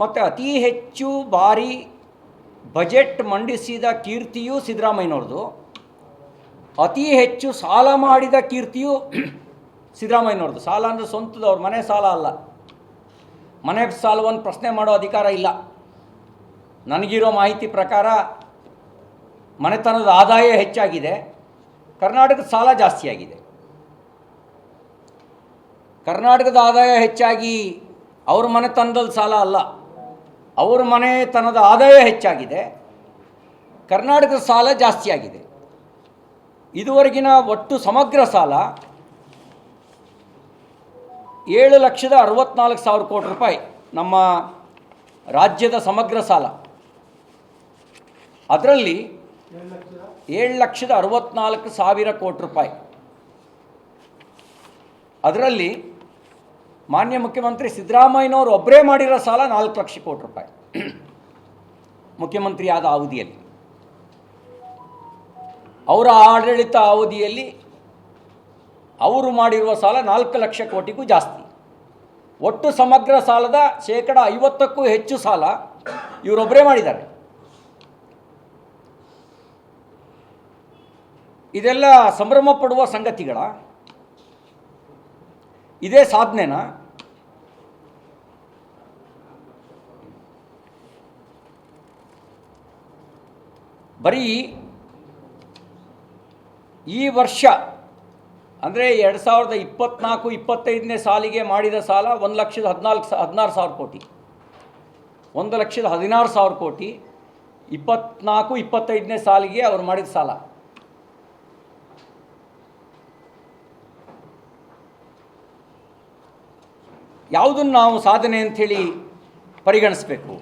ಮತ್ತು ಅತಿ ಹೆಚ್ಚು ಬಾರಿ ಬಜೆಟ್ ಮಂಡಿಸಿದ ಕೀರ್ತಿಯೂ ಸಿದ್ದರಾಮಯ್ಯನವ್ರದ್ದು. ಅತಿ ಹೆಚ್ಚು ಸಾಲ ಮಾಡಿದ ಕೀರ್ತಿಯು ಸಿದ್ದರಾಮಯ್ಯನವ್ರದ್ದು. ಸಾಲ ಅಂದರೆ ಸ್ವಂತದವ್ರ, ಮನೆ ಸಾಲ ಅಲ್ಲ. ಮನೆ ಸಾಲವನ್ನು ಪ್ರಶ್ನೆ ಮಾಡೋ ಅಧಿಕಾರ ಇಲ್ಲ. ನನಗಿರೋ ಮಾಹಿತಿ ಪ್ರಕಾರ ಮನೆತನದ ಆದಾಯ ಹೆಚ್ಚಾಗಿದೆ. ಕರ್ನಾಟಕದ ಸಾಲ ಜಾಸ್ತಿಯಾಗಿದೆ ಕರ್ನಾಟಕದ ಆದಾಯ ಹೆಚ್ಚಾಗಿ ಅವ್ರ ಮನೆತನದಲ್ಲಿ ಸಾಲ ಅಲ್ಲ. ಅವ್ರ ಮನೆತನದ ಆದಾಯ ಹೆಚ್ಚಾಗಿದೆ. ಕರ್ನಾಟಕದ ಸಾಲ ಜಾಸ್ತಿಯಾಗಿದೆ ಇದುವರೆಗಿನ ಒಟ್ಟು ಸಮಗ್ರ ಸಾಲ ಏಳು ಲಕ್ಷದ ಅರವತ್ನಾಲ್ಕು ಸಾವಿರ ಕೋಟಿ ರೂಪಾಯಿ ನಮ್ಮ ರಾಜ್ಯದ ಸಮಗ್ರ ಸಾಲ. ಅದರಲ್ಲಿ ಏಳು ಲಕ್ಷದ ಅರವತ್ನಾಲ್ಕು ಸಾವಿರ ಕೋಟಿ ರೂಪಾಯಿ. ಅದರಲ್ಲಿ ಮಾನ್ಯ ಮುಖ್ಯಮಂತ್ರಿ ಸಿದ್ದರಾಮಯ್ಯನವರು ಒಬ್ಬರೇ ಮಾಡಿರೋ ಸಾಲ ನಾಲ್ಕು ಲಕ್ಷ ಕೋಟಿ ರೂಪಾಯಿ. ಮುಖ್ಯಮಂತ್ರಿ ಆದ ಅವಧಿಯಲ್ಲಿ. ಅವರ ಆಡಳಿತ ಅವಧಿಯಲ್ಲಿ ಅವರು ಮಾಡಿರುವ ಸಾಲ ನಾಲ್ಕು ಲಕ್ಷ ಕೋಟಿಗೂ ಜಾಸ್ತಿ. ಒಟ್ಟು ಸಮಗ್ರ ಸಾಲದ ಶೇಕಡ ಐವತ್ತಕ್ಕೂ ಹೆಚ್ಚು ಸಾಲ ಇವರೊಬ್ಬರೇ ಮಾಡಿದ್ದಾರೆ. ಇದೆಲ್ಲ ಸಂಭ್ರಮ ಪಡುವ ಸಂಗತಿಗಳ. ಇದೇ ಸಾಧನೆನಾ? ಬರೀ ಈ ವರ್ಷ, ಅಂದರೆ ಎರಡು ಸಾವಿರದ ಇಪ್ಪತ್ನಾಲ್ಕು, ಇಪ್ಪತ್ತೈದನೇ ಸಾಲಿಗೆ ಮಾಡಿದ ಸಾಲ ಒಂದು ಲಕ್ಷದ ಹದಿನಾಲ್ಕು ಸಾ, ಹದಿನಾರು ಸಾವಿರ ಕೋಟಿ. ಒಂದು ಲಕ್ಷದ ಹದಿನಾರು ಸಾವಿರ ಕೋಟಿ, ಇಪ್ಪತ್ನಾಲ್ಕು, ಇಪ್ಪತ್ತೈದನೇ ಸಾಲಿಗೆ ಅವರು ಮಾಡಿದ ಸಾಲ. ಯಾವುದನ್ನು ನಾವು ಸಾಧನೆ ಅಂಥೇಳಿ ಪರಿಗಣಿಸಬೇಕು?